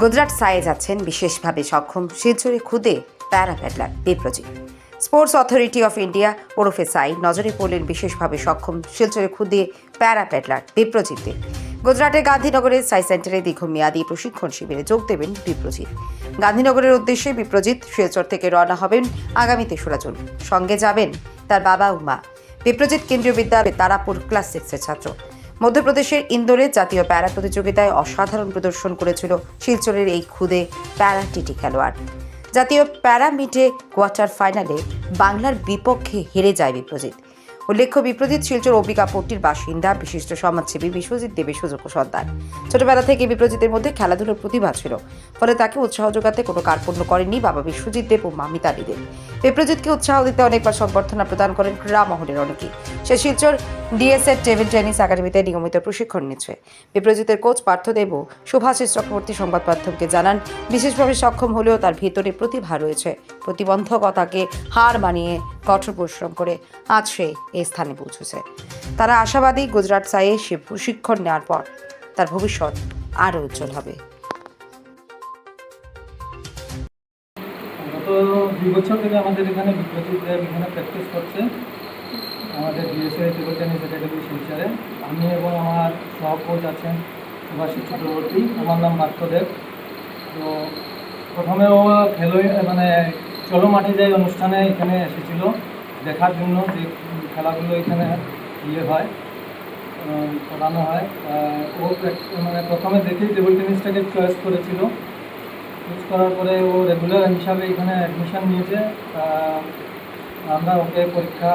গুজরাট সায়ে যাচ্ছেন বিশেষভাবে সক্ষম শিলচরে খুদে para paddler Biprajit. Sports authority of India ওরফে সাই নজরে পড়লেন বিশেষভাবে সক্ষম শিলচরে খুদে প্যারা প্যাডলার বিপ্রজিৎদের গুজরাটের গান্ধীনগরের সাই সেন্টারে দীর্ঘমেয়াদী প্রশিক্ষণ শিবিরে যোগ দেবেন বিপ্রজিৎ। গান্ধীনগরের উদ্দেশ্যে বিপ্রজিৎ শিলচর থেকে রওনা হবেন আগামী তেসরা জুন। সঙ্গে যাবেন তার বাবা ও মা বিপ্রজিৎ কেন্দ্রীয় বিদ্যালয়ে তারাপুর ক্লাস সিক্সের ছাত্র। মধ্যপ্রদেশের ইন্দোরে জাতীয় প্যারা প্রতিযোগিতায় অসাধারণ প্রদর্শন করেছিল শিলচরের এই খুদে প্যারা টিটি খেলোয়াড়। জাতীয় প্যারা মিটে কোয়ার্টার ফাইনালে বাংলার বিপক্ষে হেরে যায় বিপ্রজিৎ উল্লেখ্য বিপ্রজিৎ শিলচর অম্বিকাপুরটির বাসিন্দা, বিশিষ্ট সমাজসেবী বিশ্বজিৎ দেবের সুযোগ্য সন্তান। ছোটবেলা থেকে বিপ্রজিতের মধ্যে খেলাধুলোর প্রতিভা ছিল, ফলে তাকে উৎসাহ যোগাতে কোনো কার্পণ্য করেননি বাবা বিশ্বজিৎ দেব ও মা মিতালি দেব বিপ্রজিৎকে উৎসাহ দিতে অনেকবার সংবর্ধনা প্রদান করেন ক্রীড়া মহলের অনেকেই। সে শিলচর ডিএসএফ টেবিল টেনিস একাডেমিতে নিয়মিত প্রশিক্ষণ নিচ্ছে। বিপ্রজিতের কোচ পার্থদেব সুভাষিস চক্রবর্তী সংবাদ মাধ্যমকে জানান, বিশেষভাবে সক্ষম হলেও তার ভিতরে প্রতিভা রয়েছে। প্রতিবন্ধকতাকে হার মানিয়ে কঠোর পরিশ্রম করে আজ সে স্থানে পৌঁছেছে। তারা আশাবাদী গুজরাট সায়ে সে প্রশিক্ষণ নেওয়ার পর তার ভবিষ্যৎ আরও উজ্জ্বল হবে। গত দুই বছর থেকে আমাদের এখানে বিপ্রজিৎ এখানে প্র্যাকটিস করছে। আমাদের ডিএসএ টেবিল টেনিস একাডেমি আমি এবং আমার সহ কোচ আছেন সুভাষিস চক্রবর্তী, আমার নাম পার্থদেব তো প্রথমে ও খেলোয় মানে চলো মাঠে যাই অনুষ্ঠানে এখানে এসেছিল। দেখার জন্য যে খেলাগুলো এখানে ইয়ে হয় করানো হয়। ও মানে প্রথমে দেখেই টেবিল টেনিসটাকে চয়েস করেছিল। চুজ করার পরে ও রেগুলার হিসাবে এখানে অ্যাডমিশান নিয়েছে। আমরা ওকে পরীক্ষা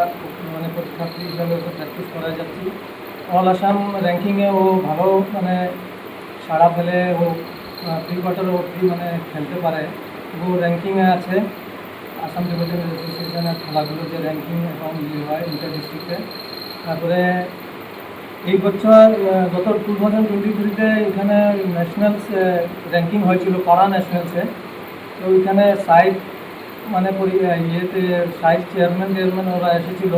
মানে পরীক্ষার্থী হিসাবে ওকে প্র্যাকটিস করা যাচ্ছি। অল আসাম র্যাঙ্কিংয়ে ও ভালো মানে সাড়া ফেলে ও প্রি কোয়ার্টার অবধি মানে খেলতে পারে। ও র্যাঙ্কিংয়ে আছে। আসাম টেবিল টেনিস অ্যাসোসিয়েশনের খেলাগুলো যে র্যাঙ্কিং এবং ইয়ে হয় ইন্টার ডিস্ট্রিক্টে তারপরে এই বছর গত টু থাউজেন্ড টোয়েন্টি থ্রিতে এখানে ন্যাশনালস র্যাঙ্কিং হয়েছিল পাড়া ন্যাশনালসে তো ওইখানে সাইড মানে ইয়েতে সাইড চেয়ারম্যান চেয়ারম্যান ওরা এসেছিল।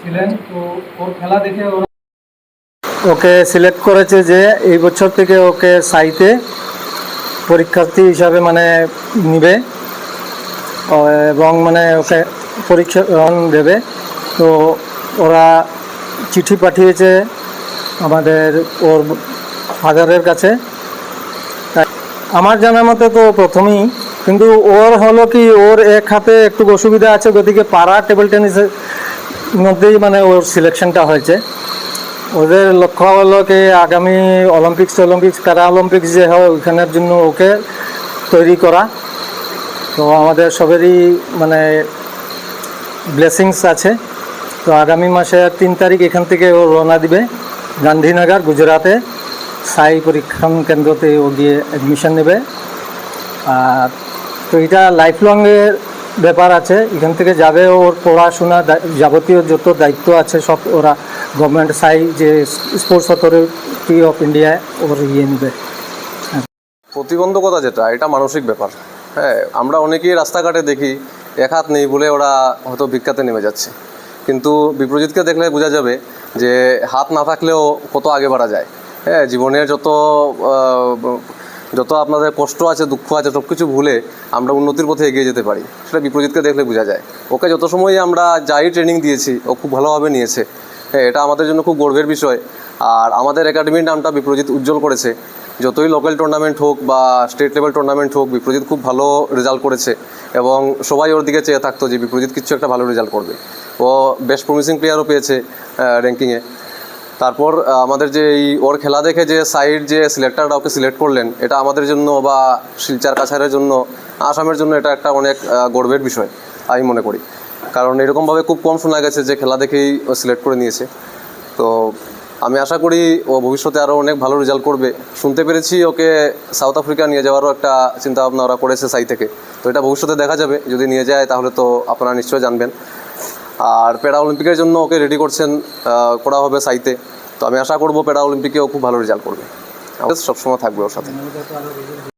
ছিলেন তো ওর খেলা দেখে ওরা ওকে সিলেক্ট করেছে যে এই বছর থেকে ওকে সাইতে পরীক্ষার্থী হিসাবে মানে নিবে এবং মানে ওকে পরীক্ষা দেবে। তো ওরা চিঠি পাঠিয়েছে আমাদের ওর ফাদারের কাছে। আমার জানার মতে তো প্রথমেই, কিন্তু ওর হলো কি, ওর এক হাতে একটু অসুবিধা আছে, গতিকে পাড়া টেবিল টেনিসের মধ্যেই মানে ওর সিলেকশনটা হয়েছে। ওদের লক্ষ্য হলো কি আগামী অলিম্পিক্স অলিম্পিক্স প্যারা অলিম্পিক্স যে হয়, ওইখানের জন্য ওকে তৈরি করা। তো আমাদের সবেরই মানে ব্লেসিংস আছে। তো আগামী মাসে তিন তারিখ এখান থেকে ও রওনা দিবে গান্ধীনগর, গুজরাটে। সাই পরীক্ষণ কেন্দ্রতে ও গিয়ে অ্যাডমিশন নেবে। আর তো এটা লাইফ লংয়ের ব্যাপার আছে। এখান থেকে যাবে ওর পড়াশোনা, যাবতীয় যত দায়িত্ব আছে সব ওরা গভর্নমেন্ট সাই যে স্পোর্টস অথরিটি অফ ইন্ডিয়ায় ওর ইয়ে নেবে। প্রতিবন্ধকতা যেটা, এটা মানসিক ব্যাপার। হ্যাঁ আমরা অনেকেই রাস্তাঘাটে দেখি, এক হাত নেই বলে ওরা হয়তো ভিক্ষাতে নেমে যাচ্ছে। কিন্তু বিপ্রজিৎকে দেখলে বোঝা যাবে যে হাত না থাকলেও কত আগে বাড়া যায়। হ্যাঁ জীবনের যত যত আপনাদের কষ্ট আছে, দুঃখ আছে, সব কিছু ভুলে আমরা উন্নতির পথে এগিয়ে যেতে পারি। সেটা বিপ্রজিৎকে দেখলে বোঝা যায়। ওকে যত সময় আমরা যাই ট্রেনিং দিয়েছি, ও খুব ভালোভাবে নিয়েছে। হ্যাঁ এটা আমাদের জন্য খুব গর্বের বিষয়। আর আমাদের একাডেমির নামটা বিপ্রজিৎ উজ্জ্বল করেছে। যতই লোকাল টুর্নামেন্ট হোক বা স্টেট লেভেল টুর্নামেন্ট হোক, বিপ্রজিৎ খুব ভালো রেজাল্ট করেছে এবং সবাই ওর দিকে চেয়ে থাকতো যে বিপ্রজিৎ কিছু একটা ভালো রেজাল্ট করবে। ও বেস্ট প্রমিসিং প্লেয়ারও পেয়েছে র্যাঙ্কিংয়ে তারপর আমাদের যে এই ওর খেলা দেখে যে সাইড যে সিলেক্টাররা ওকে সিলেক্ট করলেন, এটা আমাদের জন্য বা শিলচার কাছারের জন্য, আসামের জন্য এটা একটা অনেক গর্বের বিষয়, আমি মনে করি। কারণ এরকমভাবে খুব কম শোনা গেছে যে খেলা দেখেই ও সিলেক্ট করে নিয়েছে। তো আমি আশা করি ও ভবিষ্যতে আরও অনেক ভালো রেজাল্ট করবে। শুনতে পেরেছি ওকে সাউথ আফ্রিকা নিয়ে যাওয়ারও একটা চিন্তা ভাবনা ওরা করেছে সাই থেকে। তো এটা ভবিষ্যতে দেখা যাবে। যদি নিয়ে যায় তাহলে তো আপনারা নিশ্চয়ই জানবেন। আর প্যারা অলিম্পিকের জন্য ওকে রেডি করছেন করা হবে সাইতে তো আমি আশা করব প্যারা অলিম্পিকেও খুব ভালো রেজাল্ট করবে। আমাদের সবসময় থাকবে ওর সাথে।